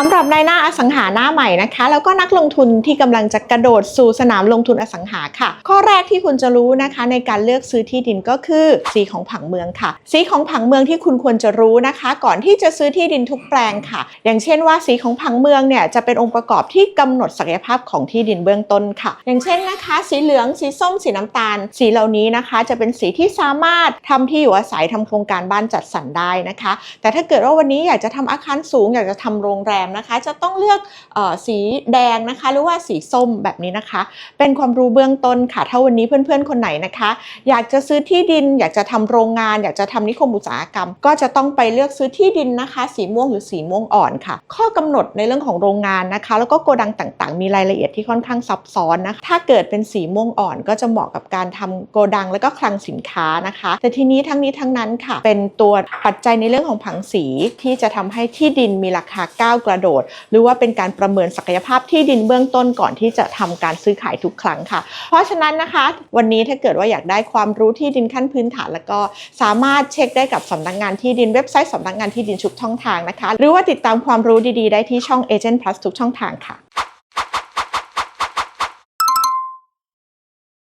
สำหรับนายหน้าอสังหาหน้าใหม่นะคะ แล้วก็นักลงทุนที่กำลังจะกระโดดสู่สนามลงทุนอสังหาค่ะ ข้อแรกที่คุณจะรู้นะคะ ในการเลือกซื้อที่ดินก็คือสีของผังเมืองค่ะ สีของผังเมืองที่คุณควรจะรู้นะคะ ก่อนที่จะซื้อที่ดินทุกแปลงค่ะ อย่างเช่นว่าสีของผังเมืองเนี่ยจะเป็นองค์ประกอบที่กำหนดศักยภาพของที่ดินเบื้องต้นค่ะ อย่างเช่นนะคะ สีเหลืองสีส้มสีน้ำตาล สีเหล่านี้นะคะ จะเป็นสีที่สามารถทำที่อยู่อาศัยทำโครงการบ้านจัดสรรได้นะคะ แต่ถ้าเกิดว่าวันนี้อยากจะทำอาคารสูง อยากจะทำโรงแรมนะคะ จะต้องเลือกออสีแดงนะคะ หรือว่าสีส้มแบบนี้นะคะ เป็นความรู้เบื้องต้นค่ะ ถ้าวันนี้เพื่อนๆ คนไหนนะคะ อยากจะซื้อที่ดิน อยากจะทำโรงงาน อยากจะทำนิคมอุตสาหกรรม ก็จะต้องไปเลือกซื้อที่ดินนะคะ สีม่วงหรือสีม่วงอ่อนค่ะ ข้อกำหนดในเรื่องของโรงงานนะคะ แล้วก็โกดังต่างๆ มีรายละเอียดที่ค่อนข้างซับซ้อนนะคะถ้าเกิดเป็นสีม่วงอ่อนก็จะเหมาะกับการทำโกดังแล้วก็คลังสินค้านะคะ แต่ทีนี้ทั้งนี้ทั้งนั้นค่ะ เป็นตัวปัจจัยในเรื่องของผังสีที่จะทำให้ที่ดินมีราคาก้าวกระโดด หรือว่าเป็นการประเมินศักยภาพที่ดินเบื้องต้นก่อนที่จะทำการซื้อขายทุกครั้งค่ะ เพราะฉะนั้นนะคะ วันนี้ถ้าเกิดว่าอยากได้ความรู้ที่ดินขั้นพื้นฐาน แล้วก็สามารถเช็คได้กับสำนักงานที่ดินเว็บไซต์สำนักงานที่ดินทุกช่องทางนะคะ หรือว่าติดตามความรู้ดีๆ ได้ที่ช่อง Agent Plus ทุกช่องทางค่ะ